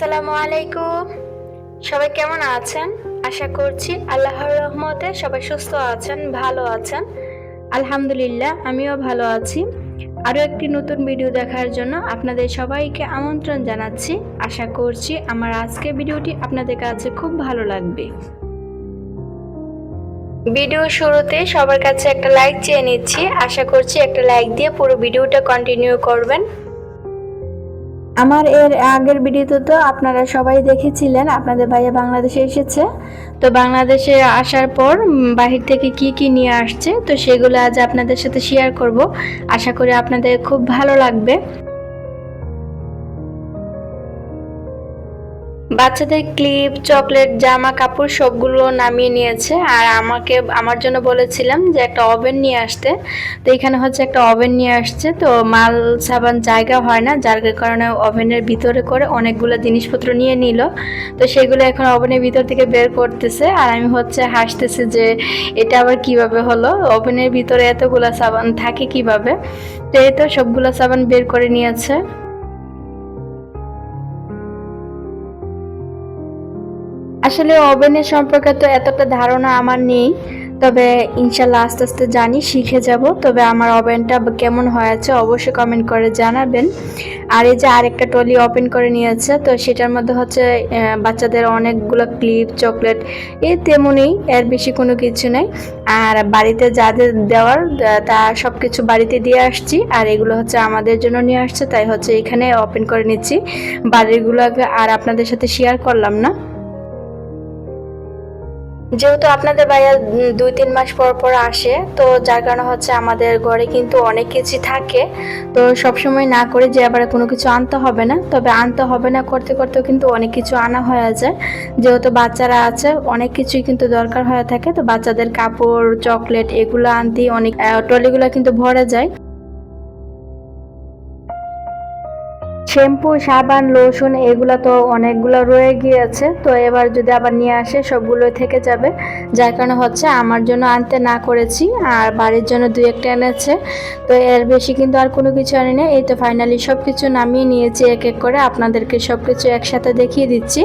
আসসালামু আলাইকুম। সবাই কেমন আছেন? আশা করছি আল্লাহর রহমতে সবাই সুস্থ আছেন, ভালো আছেন। আলহামদুলিল্লাহ, আমিও ভালো আছি। আরও একটি নতুন ভিডিও দেখার জন্য আপনাদের সবাইকে আমন্ত্রণ জানাচ্ছি। আশা করছি আমার আজকের ভিডিওটি আপনাদের কাছে খুব ভালো লাগবে। ভিডিও শুরুতে সবার কাছে একটা লাইক চেয়ে নিচ্ছি। আশা করছি একটা লাইক দিয়ে পুরো ভিডিওটা কন্টিনিউ করবেন। আমার এর আগের ভিডিওতে তো আপনারা সবাই দেখেছিলেন, আপনাদের ভাইয়া বাংলাদেশে এসেছে। তো বাংলাদেশে আসার পর বাহির থেকে কি কি নিয়ে আসছে, তো সেগুলো আজ আপনাদের সাথে শেয়ার করব। আশা করি আপনাদের খুব ভালো লাগবে। বাচ্চাদের ক্লিপ, চকলেট, জামা কাপড় সবগুলো নামিয়ে নিয়েছে। আর আমাকে, আমার জন্য বলেছিলাম যে একটা ওভেন নিয়ে আসতে। তো এখানে হচ্ছে একটা ওভেন নিয়ে আসছে। তো মাল, সাবান জায়গা হয় না, যার কারণে ওভেনের ভিতরে করে অনেকগুলো জিনিসপত্র নিয়ে নিল। তো সেগুলো এখন ওভেনের ভিতর থেকে বের করতেছে। আর আমি হচ্ছে হাসতেছি যে এটা আবার কীভাবে হলো? ওভেনের ভিতরে এতগুলো সাবান থাকে কীভাবে? তো এই তো সবগুলো সাবান বের করে নিয়েছে। আসলে ওভেনের সম্পর্কে তো এতটা ধারণা আমার নেই, তবে ইনশাল্লাহ আস্তে আস্তে জানি, শিখে যাব। তবে আমার ওভেনটা কেমন হয়েছে অবশ্যই কমেন্ট করে জানাবেন। আর এই যে আরেকটা টলি ওপেন করে নিয়েছে, তো সেটার মধ্যে হচ্ছে বাচ্চাদের অনেকগুলো ক্লিপ, চকলেট এই তেমনই, এর বেশি কোনো কিছু নেই। আর বাড়িতে যাদের দেওয়ার, তা সব কিছু বাড়িতে দিয়ে আসছি। আর এগুলো হচ্ছে আমাদের জন্য নিয়ে আসছে, তাই হচ্ছে এখানে ওপেন করে নিচ্ছি। বাড়িগুলো আর আপনাদের সাথে শেয়ার করলাম না। যেহেতু আপনাদের ভাইয়া দুই, তিন মাস পর পর আসে, তো যার কারণে হচ্ছে আমাদের ঘরে কিন্তু অনেক কিছু থাকে। তো সবসময় না করে যে আবার কোনো কিছু আনতে হবে না, তবে আনতে হবে না করতে করতেও কিন্তু অনেক কিছু আনা হয়ে যায়। যেহেতু বাচ্চারা আছে, অনেক কিছুই কিন্তু দরকার হয়ে থাকে, তো বাচ্চাদের কাপড়, চকলেট এগুলো আনতেই অনেক টলিগুলো কিন্তু ভরে যায়। শ্যাম্পু, সাবান লোশন এগুলো তো অনেকগুলো রয়ে গিয়েছে। তো এবার যদি আবার নিয়ে আসে, সবগুলো থেকে যাবে। যার কারণে হচ্ছে আমার জন্য আনতে না করেছি, আর বাড়ির জন্য দুই একটা এনেছে। তো এর বেশি কিন্তু আর কোনো কিছু আনি না এই তো ফাইনালি সব কিছু নামিয়ে নিয়েছি, এক এক করে। আপনাদেরকে সব কিছু একসাথে দেখিয়ে দিচ্ছি।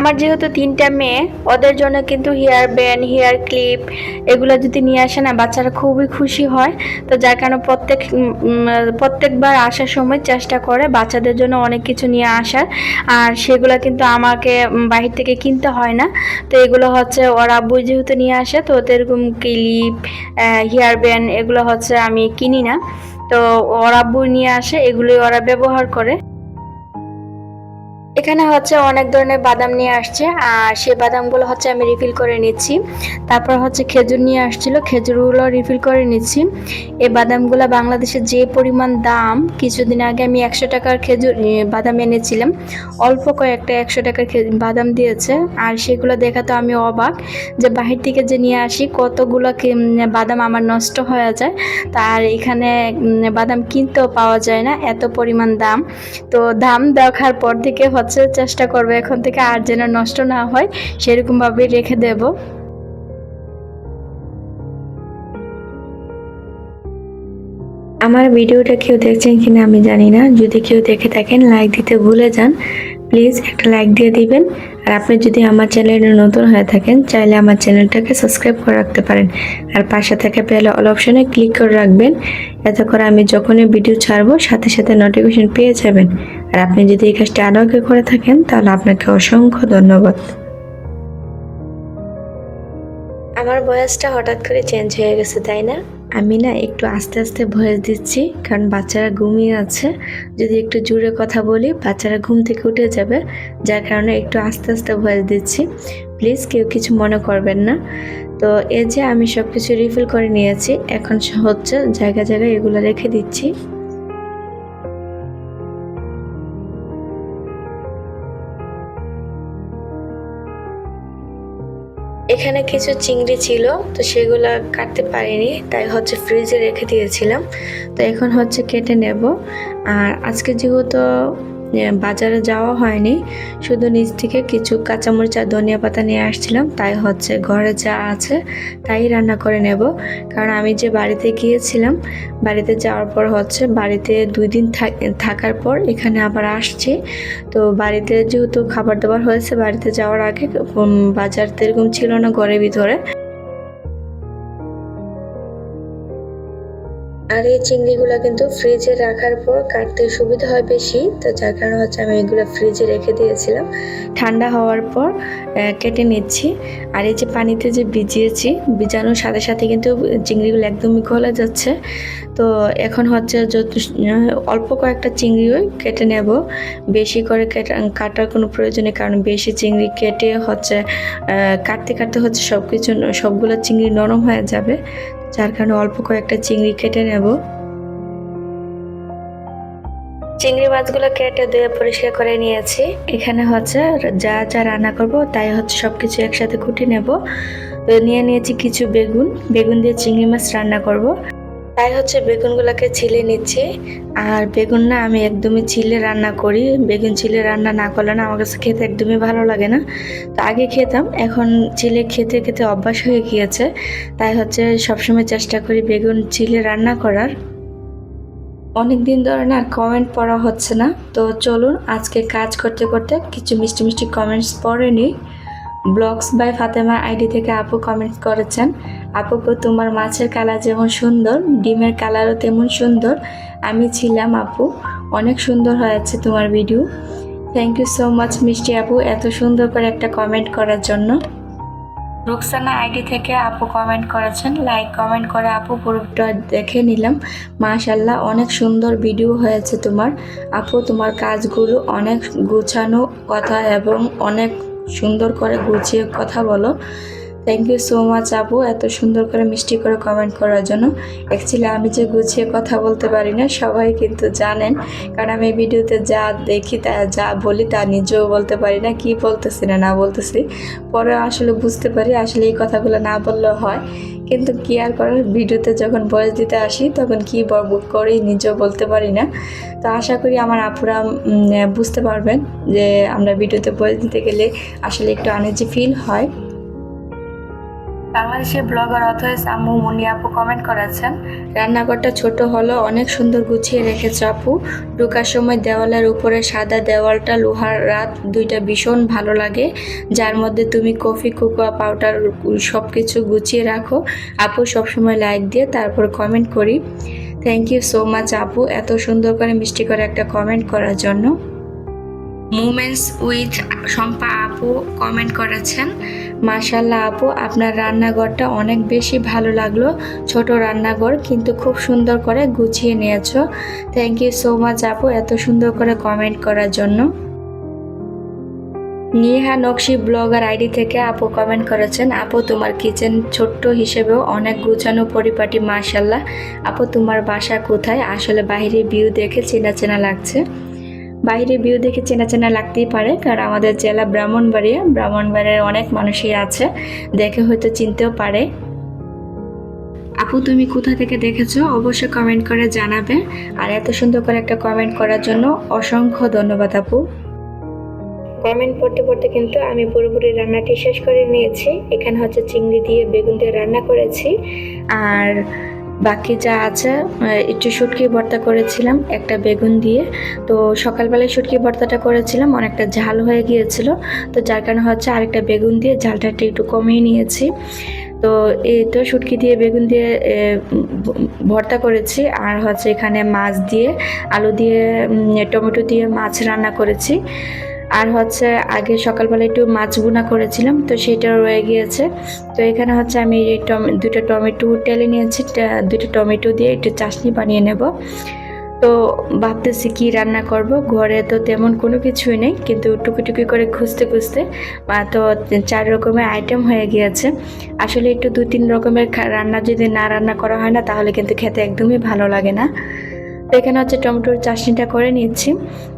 আমার যেহেতু তিনটা মেয়ে, ওদের জন্য কিন্তু হেয়ার ব্যান্ড হেয়ার ক্লিপ এগুলো যদি নিয়ে আসে না, বাচ্চারা খুবই খুশি হয়। তো যার কারণে প্রত্যেক প্রত্যেকবার আসার সময় চেষ্টা করে বাচ্চাদের জন্য অনেক কিছু নিয়ে আসার। আর সেগুলো কিন্তু আমাকে বাহির থেকে কিনতে হয় না। তো এগুলো হচ্ছে ওর আব্বু যেহেতু নিয়ে আসে, তো এরকম ক্লিপ হেয়ার ব্যান্ড এগুলো হচ্ছে আমি কিনি না। তো ওর আব্বু নিয়ে আসে, এগুলোই ওরা ব্যবহার করে। এখানে হচ্ছে অনেক ধরনের বাদাম নিয়ে আসছে, আর সেই বাদামগুলো হচ্ছে আমি রিফিল করে নিচ্ছি। তারপর হচ্ছে খেজুর নিয়ে আসছিল, খেজুরগুলো রিফিল করে নিচ্ছি। এই বাদামগুলো বাংলাদেশের যে পরিমাণ দাম, কিছুদিন আগে আমি একশো টাকার খেজুর বাদাম এনেছিলাম। অল্প কয়েকটা একশো টাকার বাদাম দিয়েছে, আর সেগুলো দেখা তো আমি অবাক যে বাহির থেকে যে নিয়ে আসি, কতগুলো বাদাম আমার নষ্ট হয়ে যায়। তার এখানে বাদাম কিনতেও পাওয়া যায় না, এত পরিমাণ দাম। তো দাম দেখার পর থেকে হচ্ছে চেষ্টা করব এখন থেকে আর যেন নষ্ট না হয়, সেরকমভাবেই রেখে দেব। আমার ভিডিওটা কেউ দেখছেন কিনা আমি জানি না। যদি কেউ দেখে থাকেন লাইক দিতে ভুলে যান। প্লিজ একটা লাইক দিয়ে দিবেন। আর আপনি যদি আমার চ্যানেলে নতুন হয়ে থাকেন, চাইলে আমার চ্যানেলটাকে সাবস্ক্রাইব করে রাখতে পারেন। আর পাশে থাকা পেলে অল অপশনে ক্লিক করে রাখবেন। এতে করে আমি যখনই ভিডিও ছাড়বো, সাথে সাথে নোটিফিকেশন পেয়ে যাবেন। আর আপনি যদি এই কাজটি আরও আগে করে থাকেন, তাহলে আপনাকে অসংখ্য ধন্যবাদ। আমার বয়সটা হঠাৎ করে চেঞ্জ হয়ে গেছে, তাই না? আমি না একটু আস্তে আস্তে ভয়েস দিচ্ছি, কারণ বাচ্চারা ঘুমিয়ে আছে। যদি একটু জোরে কথা বলি, বাচ্চারা ঘুম থেকে উঠে যাবে, যার কারণে একটু আস্তে আস্তে ভয়েস দিচ্ছি। প্লিজ কেউ কিছু মনে করবেন না। তো এই যে আমি সব কিছু রিফিল করে নিয়েছি, এখন হচ্ছে জায়গা জায়গায় এগুলো রেখে দিচ্ছি। এখানে কিছু চিংড়ি ছিল, তো সেগুলো কাটতে পারিনি, তাই হচ্ছে ফ্রিজে রেখে দিয়েছিলাম। তো এখন হচ্ছে কেটে নেব। আর আজকে যেহেতু বাজারে যাওয়া হয়নি। শুধু নিজ থেকে কিছু কাঁচামরিচ আর ধনিয়া পাতা নিয়ে আসছিলাম। তাই হচ্ছে ঘরে যা আছে তাই রান্না করে নেব। কারণ আমি যে বাড়িতে গিয়েছিলাম, বাড়িতে যাওয়ার পর হচ্ছে বাড়িতে দুই দিন থাক- থাকার পর এখানে আবার আসছি। তো বাড়িতে যেহেতু খাবার দাবার হয়েছে, বাড়িতে যাওয়ার আগে বাজার তো এরকম ছিল না ঘরের ভিতরে। আর এই চিংড়িগুলো কিন্তু ফ্রিজে রাখার পর কাটতে সুবিধা হয় বেশি। তো যার কারণে হচ্ছে আমি এগুলো ফ্রিজে রেখে দিয়েছিলাম। ঠান্ডা হওয়ার পর কেটে নিচ্ছি। আর এই যে পানিতে যে ভিজিয়েছি, ভিজানোর সাথে সাথে কিন্তু চিংড়িগুলো একদমই গলে যাচ্ছে। তো এখন হচ্ছে যত অল্প কয়েকটা চিংড়িও কেটে নেব। বেশি করে কেটে, কাটার কোনো প্রয়োজন নেই, কারণ বেশি চিংড়ি কেটে হচ্ছে কাটতে কাটতে হচ্ছে সব কিছু সবগুলো চিংড়ি নরম হয়ে যাবে। কারণে অল্প কয়েকটা চিংড়ি কেটে নেব। চিংড়ি মাছগুলো কেটে ধুয়ে পরিষ্কার করে নিয়েছি। এখানে হচ্ছে যা যা রান্না করব তাই হচ্ছে সব কিছু একসাথে কুটে নেব। নিয়ে নিয়েছি কিছু বেগুন। বেগুন দিয়ে চিংড়ি মাছ রান্না করব। তাই হচ্ছে বেগুনগুলোকে ছিলে নিচ্ছি। আর বেগুন না আমি একদমই ছিলে রান্না করি। বেগুন ছিলে রান্না না করলে না আমার কাছে খেতে একদমই ভালো লাগে না। তো আগে খেতাম, এখন ছিলে খেতে খেতে অভ্যাস হয়ে গিয়েছে। তাই হচ্ছে সবসময় চেষ্টা করি বেগুন চিলে রান্না করার। অনেক দিন ধরে না কমেন্ট পড়া হচ্ছে না। তো চলুন আজকে কাজ করতে করতে কিছু মিষ্টি মিষ্টি কমেন্টস পড়ে নিই। ব্লগস বাই ফাতেমা আইডি থেকে আপু কমেন্ট করেছেন। আপু আপু, তোমার মাছের কালার যেমন সুন্দর ডিমের কালারও তেমন সুন্দর। আমি ছিলাম আপু অনেক সুন্দর হয়েছে তোমার video thank you so much মিষ্টি আপু এত সুন্দর করে একটা কমেন্ট করার জন্য। রুকসানা আইডি থেকে আপু কমেন্ট করেছেন লাইক কমেন্ট করে আপু পুরোটা দেখে নিলাম। মাশাল্লাহ অনেক সুন্দর ভিডিও হয়েছে তোমার। আপু তোমার কাজগুলো অনেক গুছানো কথা এবং অনেক সুন্দর করে গুছিয়ে কথা বলো। থ্যাংক ইউ সো মাচ আপু। এত সুন্দর করে মিষ্টি করে কমেন্ট করার জন্য। অ্যাকচুয়ালি আমি যে গুছিয়ে কথা বলতে পারি না, সবাই কিন্তু জানেন। কারণ আমি ভিডিওতে যা দেখি, তা যা বলি, তা নিজেও বলতে পারি না, কি বলতেছি না না বলতেছি। পরে আসলে বুঝতে পারি, আসলে এই কথাগুলো না বললেও হয়। কিন্তু কি আর করার? ভিডিওতে যখন বয়স দিতে আসি, তখন কি বক করি নিজেও বলতে পারি না। তো আশা করি আমার আপুরা বুঝতে পারবেন যে আমরা ভিডিওতে বয়স দিতে গেলে আসলে একটু আনার্জি ফিল হয়। বাংলাদেশের ব্লগার অথয়েস আম্মু মুনি আপু কমেন্ট করেছেন, রান্নাঘরটা ছোট হলো অনেক সুন্দর গুছিয়ে রেখেছে আপু। ঢোকার সময় দেওয়ালের উপরে সাদা দেওয়ালটা লোহার রাত দুইটা ভীষণ ভালো লাগে। যার মধ্যে তুমি কফি, কোকোয়া, পাউডার সব কিছু গুছিয়ে রাখো। আপু সবসময় লাইক দিয়ে তারপর কমেন্ট করি। থ্যাংক ইউ সো মাচ আপু। এত সুন্দর করে মিষ্টি করে একটা কমেন্ট করার জন্য। মুমেন্টস উইথ শম্পা আপু কমেন্ট করেছেন মাশাল্লাহ আপু, আপনার রান্নাঘরটা অনেক বেশি ভালো লাগল। ছোট রান্নাঘর, কিন্তু খুব সুন্দর করে গুছিয়ে নিয়েছো। থ্যাংক ইউ সো মাচ আপু, এত সুন্দর করে কমেন্ট করার জন্য। নিহা নকশি ব্লগার আইডি থেকে আপু কমেন্ট করেছেন, আপু, তোমার কিচেন ছোট্ট হিসেবেও অনেক গুছানো পরিপাটি মাশাল্লাহ আপু, তোমার বাসা কোথায়? আসলে বাইরে ভিউ দেখে চেনা চেনা লাগছে। বাইরে ভিউ দেখে চেনা চেনা লাগতেই পারে, কারণ আমাদের জেলা ব্রাহ্মণবাড়িয়া। ব্রাহ্মণবাড়িয়ার অনেক মানুষই আছে, দেখে হয়তো চিনতেও পারে। আপু, তুমি কোথা থেকে দেখেছ? অবশ্যই কমেন্ট করে জানাবে। আর এত সুন্দর করে একটা কমেন্ট করার জন্য অসংখ্য ধন্যবাদ আপু। কমেন্ট পড়তে পড়তে কিন্তু আমি পুরোপুরি রান্নাটি শেষ করে নিয়েছি। এখানে হচ্ছে চিংড়ি দিয়ে বেগুন দিয়ে রান্না করেছি। আর বাকি যা আছে একটু শুটকি ভর্তা করেছিলাম, একটা বেগুন দিয়ে। তো সকালবেলায় শুটকি ভর্তাটা করেছিলাম, অনেকটা ঝাল হয়ে গিয়েছিল। তো যার কারণে হচ্ছে আরেকটা বেগুন দিয়ে ঝালটা একটু কমিয়ে নিয়েছি। তো এই তো শুটকি দিয়ে বেগুন দিয়ে ভর্তা করেছি, আর হচ্ছে এখানে মাছ দিয়ে, আলু দিয়ে টমেটো দিয়ে মাছ রান্না করেছি। আর হচ্ছে আগে সকালবেলা একটু মাছ বুনা করেছিলাম, তো সেটা রয়ে গিয়েছে। তো এখানে হচ্ছে আমি দুটো টমেটো টেলে নিয়েছি দুটো টমেটো দিয়ে একটু চাশনি বানিয়ে নেব। তো ভাবতেছি কি রান্না করব, ঘরে তো তেমন কোনো কিছুই নেই, কিন্তু টুকি টুকি করে খুঁজতে খুঁজতে বা তো চার রকমের আইটেম হয়ে গিয়েছে। আসলে একটু দু তিন রকমের রান্না যদি না রান্না করা হয় না, তাহলে কিন্তু খেতে একদমই ভালো লাগে না। তো এখানে হচ্ছে টমেটোর চাটনিটা করে নিচ্ছি।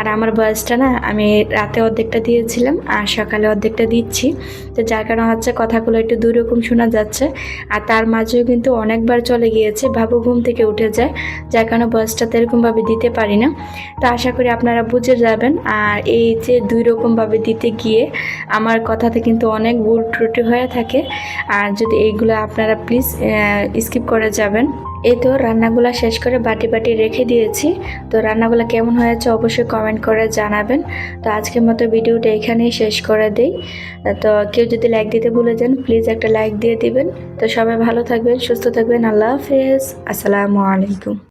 আর আমার বয়সটা না, আমি রাতে অর্ধেকটা দিয়েছিলাম আর সকালে অর্ধেকটা দিচ্ছি। তো যার কারণে হচ্ছে কথাগুলো একটু দুই রকম শোনা যাচ্ছে। আর তার মাঝেও কিন্তু অনেকবার চলে গিয়েছে ভাবু ঘুম থেকে উঠে যায়। যার কারণে বয়সটা তো এরকমভাবে দিতে পারি না। তো আশা করি আপনারা বুঝে যাবেন। আর এই যে দুই রকমভাবে দিতে গিয়ে আমার কথাতে কিন্তু অনেক ভুল ত্রুটি হয়ে থাকে। আর যদি এইগুলো আপনারা প্লিজ স্কিপ করে যাবেন। এই তো রান্নাগুলো শেষ করে বাটি বাটি রেখে দিয়েছি। তো রান্নাগুলো কেমন হয়েছে অবশ্যই কমেন্ট করে জানাবেন। তো আজকের মতো ভিডিওটা এখানেই শেষ করে দেই। তো কেউ যদি লাইক দিতে ভুলে যান প্লিজ একটা লাইক দিয়ে দিবেন। তো সবাই ভালো থাকবেন, সুস্থ থাকবেন। আল্লাহ হাফেজ। আসসালামু আলাইকুম।